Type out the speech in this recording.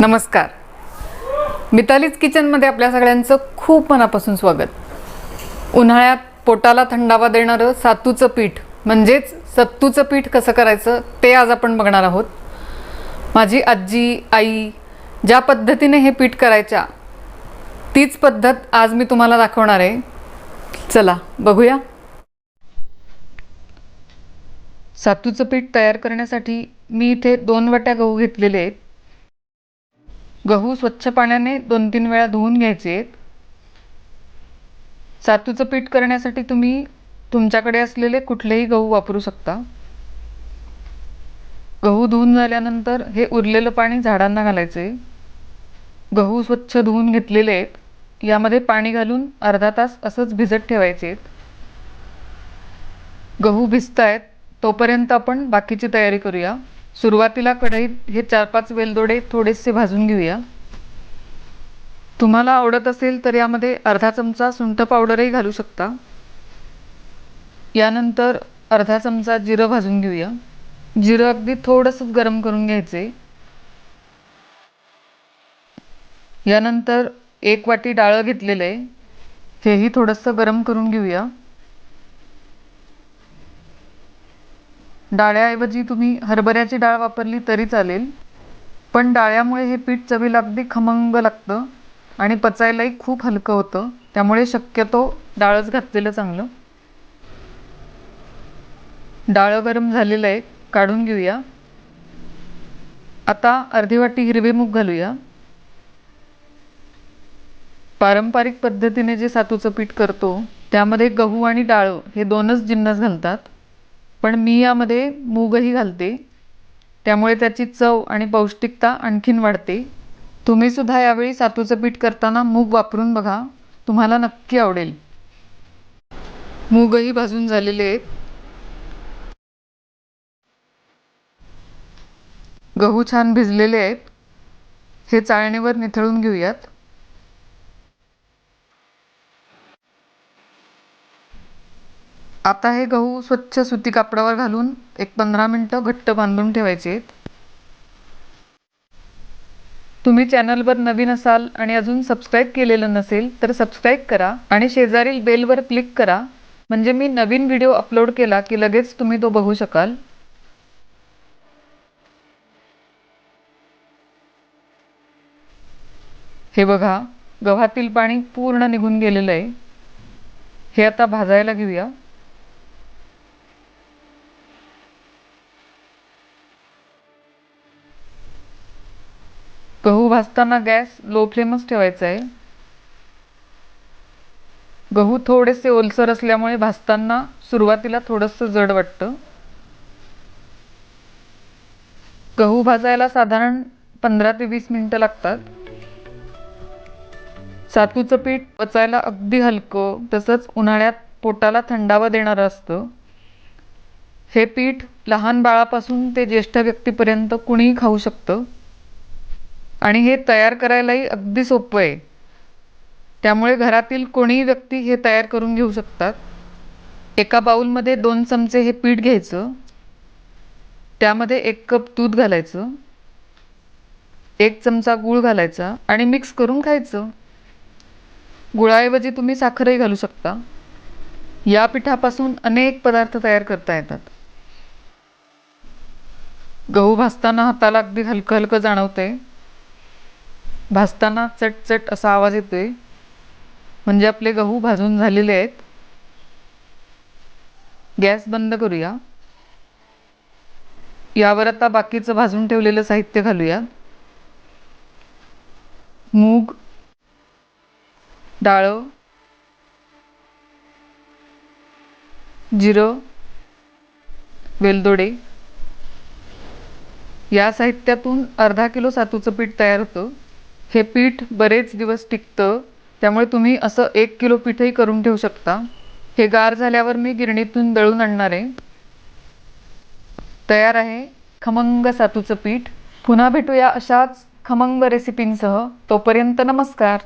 नमस्कार. मितालीज किचनमध्ये आपल्या सगळ्यांचं खूप मनापासून स्वागत. उन्हाळ्यात पोटाला थंडावा देणारं सातूचं पीठ म्हणजेच सत्तूचं पीठ कसं करायचं ते आज आपण बघणार आहोत. माझी आजी आई ज्या पद्धतीने हे पीठ करायच्या तीच पद्धत आज मी तुम्हाला दाखवणार आहे. चला बघूया. सातूचं पीठ तयार करण्यासाठी मी इथे दोन वाट्या गहू घेतलेले आहेत. गहू स्वच्छ पाण्याने दोन तीन वेळा धुवून घ्यायचे. आहेत सातूचं पीठ करण्यासाठी तुम्ही तुमच्याकडे असलेले कुठलेही गहू वापरू शकता. गहू धुवून झाल्यानंतर हे उरलेलं पाणी झाडांना घालायचे. गहू स्वच्छ धुवून घेतलेले आहेत. यामध्ये पाणी घालून अर्धा तास असंच भिजत ठेवायचे. आहेत गहू भिजत आहेत तोपर्यंत आपण बाकीची तयारी करूया. सुरुवातीला कढईत हे चार पाच वेलदोडे थोडेसे भाजून घेऊया. तुम्हाला आवडत असेल तर यामध्ये अर्धा चमचा सुंठ पावडरही घालू शकता. यानंतर अर्धा चमचा जिरं भाजून घेऊया. जिरं अगदी थोडंसं गरम करून घ्यायचे. यानंतर एक वाटी डाळं घेतलेलं आहे. हेही थोडंसं गरम करून घेऊया. डाळ्याऐवजी तुम्ही हरभऱ्याची डाळ वापरली तरी चालेल. पण डाळ्यामुळे हे पीठ चवीला अगदी खमंग लागतं आणि पचायलाही खूप हलकं होतं. त्यामुळे शक्यतो डाळच घातलेलं चांगलं. डाळं गरम झालेलं आहे काढून घेऊया. आता अर्धी वाटी हिरवे मूग घालूया. पारंपरिक पद्धतीने जे सातूचं पीठ करतो त्यामध्ये गहू आणि डाळं हे दोनच जिन्नस घालतात. पण मी यामध्ये मूगही घालते. त्यामुळे त्याची चव आणि पौष्टिकता आणखीन वाढते. तुम्ही सुद्धा यावेळी सातूचं पीठ करताना मूग वापरून बघा. तुम्हाला नक्की आवडेल. मूगही भाजून झालेले आहेत. गहू छान भिजलेले आहेत. हे चाळणीवर निथळून घेऊयात. आता हे गहू स्वच्छ सुती कापडावर घालून एक पंधरा मिनटं घट्ट बांधून ठेवायचे आहेत. तुम्ही चॅनलवर नवीन असाल आणि अजून सबस्क्राईब केलेलं नसेल तर सबस्क्राईब करा आणि शेजारील बेलवर क्लिक करा. म्हणजे मी नवीन व्हिडिओ अपलोड केला की लगेच तुम्ही तो बघू शकाल. हे बघा गव्हातील पाणी पूर्ण निघून गेलेलं आहे. हे आता भाजायला घेऊया. गहू भाजताना गॅस लो फ्लेमच ठेवायचा आहे. गहू थोडेसे ओलसर असल्यामुळे भाजताना सुरुवातीला थोडंसं जड वाटतं. गहू भाजायला साधारण पंधरा ते वीस मिनटं लागतात. सातूचं पीठ पचायला अगदी हलकं तसंच उन्हाळ्यात पोटाला थंडावा देणारं असतं. हे पीठ लहान बाळापासून ते ज्येष्ठ व्यक्तीपर्यंत कुणीही खाऊ शकतं. आणि हे तयार करायलाही अगदी सोपं आहे. त्यामुळे घरातील कोणीही व्यक्ती हे तयार करून घेऊ शकतात. एका बाऊलमध्ये दोन चमचे हे पीठ घ्यायचं. त्यामध्ये एक कप दूध घालायचं. एक चमचा गूळ घालायचा आणि मिक्स करून खायचं. गुळाऐवजी तुम्ही साखरही घालू शकता. या पिठापासून अनेक पदार्थ तयार करता येतात. गहू भाजताना हाताला अगदी हलकं हलकं जाणवतंय. भाजताना चटचट असा आवाज येतो आहे म्हणजे आपले गहू भाजून झालेले आहेत. गॅस बंद करूया. यावर आता बाकीचं भाजून ठेवलेलं साहित्य घालूया. मूग डाळं जिरं वेलदोडे. या साहित्यातून अर्धा किलो सातूचं पीठ तयार होतं. हे पीठ बरेच दिवस टिकतं त्यामुळे तुम्ही असं एक किलो पीठही करून ठेवू शकता. हे गार झाल्यावर मी गिरणीतून दळून आणणार आहे. तयार आहे खमंग सातूचं पीठ. पुन्हा भेटूया अशाच खमंग रेसिपींसह तोपर्यंत नमस्कार.